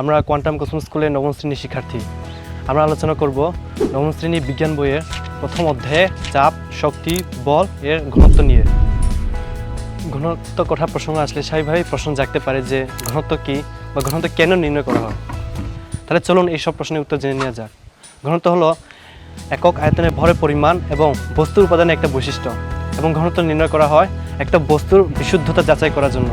আমরা quantum cosmos স্কুলের নবম শ্রেণির শিক্ষার্থী। আমরা আলোচনা করব নবম শ্রেণি বিজ্ঞান বইয়ের প্রথম অধ্যায়ে চাপ, শক্তি, বল এর ঘনত্ব নিয়ে। ঘনত্ব কথা প্রসঙ্গ আসলে স্বাভাবিকভাবেই প্রশ্ন জাগতে পারে যে ঘনত্ব কী বা ঘনত্ব কেন নির্ণয় করা হয়। তাহলে চলুন এইসব প্রশ্নের উত্তর জেনে নেওয়া যাক। ঘনত্ব হলো একক আয়তনের ভরের পরিমাণ এবং বস্তুর উপাদানের একটা বৈশিষ্ট্য এবং ঘনত্ব নির্ণয় করা হয় একটা বস্তুর বিশুদ্ধতা যাচাই করার জন্য।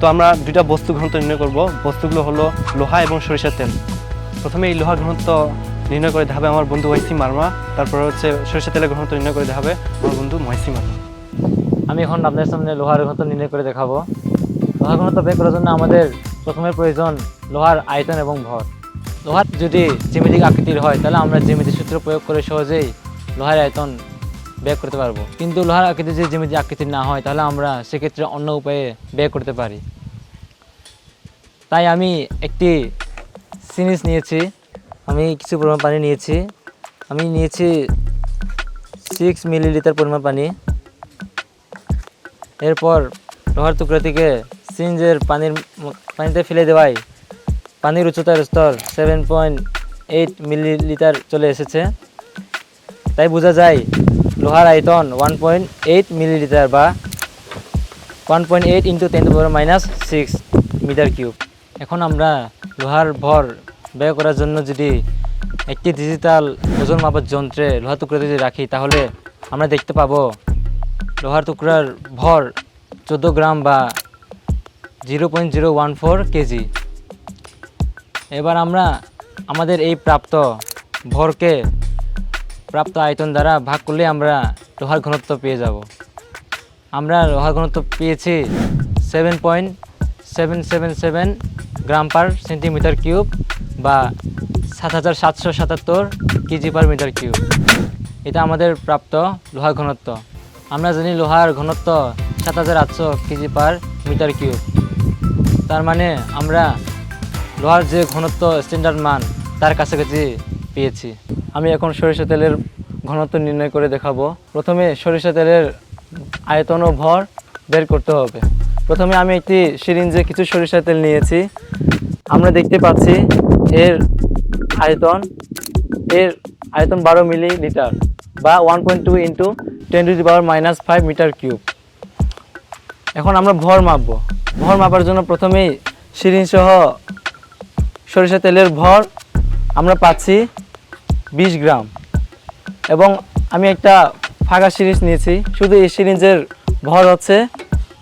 তো আমরা দুইটা বস্তু ঘনত্ব নির্ণয় করব। বস্তুগুলো হলো লোহা এবং সরিষার তেল। প্রথমে এই লোহার ঘনত্ব নির্ণয় করে দেখাবে আমার বন্ধু ওয়াইসি মার্মা। তারপরে হচ্ছে সরিষার তেলের ঘনত্ব নির্ণয় করে দেখাবে আমার বন্ধু মহেসি মার্মা। আমি এখন আপনাদের সামনে লোহার ঘনত্ব নির্ণয় করে দেখাবো। লোহার ঘনত্ব বের করার জন্য আমাদের প্রথমে প্রয়োজন লোহার আয়তন এবং ভর। লোহার যদি জ্যামিতিক আকৃতির হয়, তাহলে আমরা জ্যামিতিক সূত্র প্রয়োগ করে সহজেই লোহার আয়তন বের করতে পারব। কিন্তু লোহার আকৃতি যদি জ্যামিতিক আকৃতির না হয়, তাহলে আমরা সেক্ষেত্রে অন্য উপায়ে বের করতে পারি। তাই আমি একটি সিরিজ নিয়েছি। আমি কিছু পরিমাণ পানি নিয়েছি। আমি নিয়েছি সিক্স মিলিলিটার পরিমাণ পানি। এরপর লোহার টুকরা থেকে সিঞ্জের পানির পানিতে ফেলে দেওয়ায় পানির উচ্চতার স্তর সেভেন পয়েন্ট এইট মিলিলিটার চলে এসেছে। তাই বোঝা যায় লোহার আয়তন ওয়ান পয়েন্ট এইট মিলিলিটার বা one point eight into ten minus six metre cube এখন আমরা লোহার ভর ব্যয় করার জন্য যদি একটি ডিজিটাল ওজন মাপার যন্ত্রে লোহার টুকরা যদি রাখি, তাহলে আমরা দেখতে পাবো লোহার টুকরার ভর চোদ্দ গ্রাম বা zero point zero one four kg. এবার আমরা আমাদের এই প্রাপ্ত ভরকে প্রাপ্ত আয়তন দ্বারা ভাগ করলে আমরা লোহার ঘনত্ব পেয়ে যাব। আমরা লোহার ঘনত্ব পেয়েছি seven point seven seven seven gram per centimetre cube বা সাত হাজার সাতশো সাতাত্তর কেজি পার মিটার কিউব এটা আমাদের প্রাপ্ত লোহার ঘনত্ব। আমরা জানি লোহার ঘনত্ব সাত হাজার আটশো কেজি পার মিটার কিউব তার মানে আমরা লোহার যে ঘনত্ব স্ট্যান্ডার্ড মান, তার কাছাকাছি পেয়েছি। আমি এখন সরিষা তেলের ঘনত্ব নির্ণয় করে দেখাবো। প্রথমে সরিষা তেলের আয়তন ও ভর বের করতে হবে। প্রথমে আমি একটি সিরিঞ্জে কিছু সরিষা তেল নিয়েছি। আমরা দেখতে পাচ্ছি এর আয়তন এর আয়তন বারো মিলি লিটার বা one point two into ten to the power minus five metre cube এখন আমরা ভর মাপবো। ভর মাপার জন্য প্রথমেই সিরিঞ্জ সহ সরিষা তেলের ভর আমরা পাচ্ছি বিশ গ্রাম। এবং আমি একটা ফাঁকা সিরিঞ্জ নিয়েছি। শুধু এই সিরিঞ্জের ভর হচ্ছে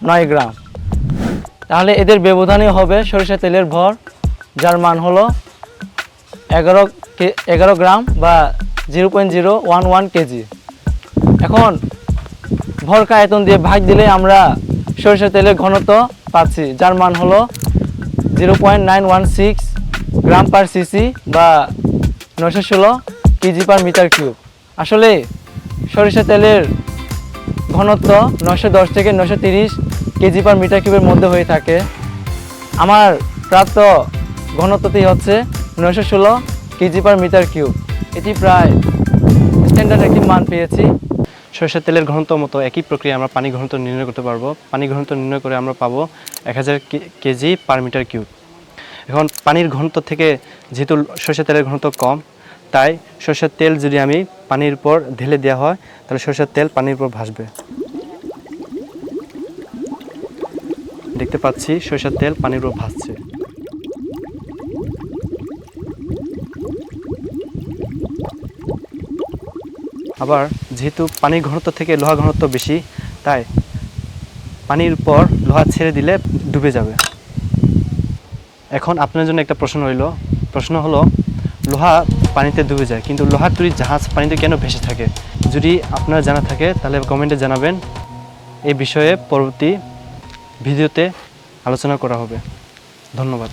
নয় গ্রাম। তাহলে এদের ব্যবধানই হবে সরিষা তেলের ভর, যার মান হলো এগারো এগারো গ্রাম বা zero point zero one one kg. এখন ভরকা আয়তন দিয়ে ভাগ দিলে আমরা সরিষা তেলের ঘনত্ব পাচ্ছি, যার মান হলো zero point nine one six gram per CC বা নশো ষোলো কেজি পার মিটার কিউব। আসলে সরিষা তেলের ঘনত্ব নশো দশ থেকে নশো তিরিশ কেজি পার মিটার কিউবের মধ্যে হয়ে থাকে। আমার প্রাপ্ত ঘনত্বটি হচ্ছে নশো ষোলো কেজি পার মিটার কিউব। এটি প্রায় স্ট্যান্ডার্ড একটি মান পেয়েছি। সরিষার তেলের ঘনত্ব মতো একই প্রক্রিয়া আমরা পানি ঘনত্ব নির্ণয় করতে পারব। পানি ঘনত্ব নির্ণয় করে আমরা পাবো এক হাজার কেজি পার মিটার কিউব। এখন পানির ঘনত্ব থেকে যেহেতু সরষের তেলের ঘনত্ব কম, তাই সরিষার তেল যদি আমি পানির উপর ঢেলে দেওয়া হয়, তাহলে সরিষার তেল পানির উপর ভাসবে। দেখতে পাচ্ছি, সরিষার তেল পানির উপর ভাসছে। আবার যেহেতু পানির ঘনত্ব থেকে লোহা ঘনত্ব বেশি, তাই পানির পর লোহা ছেড়ে দিলে ডুবে যাবে। এখন আপনার জন্য একটা প্রশ্ন রইল। প্রশ্ন হলো, লোহা পানিতে ডুবে যায়, কিন্তু লোহার তৈরি জাহাজ পানিতে কেন ভেসে থাকে? যদি আপনার জানা থাকে, তাহলে কমেন্টে জানাবেন। এই বিষয়ে পরবর্তী ভিডিওতে আলোচনা করা হবে। ধন্যবাদ।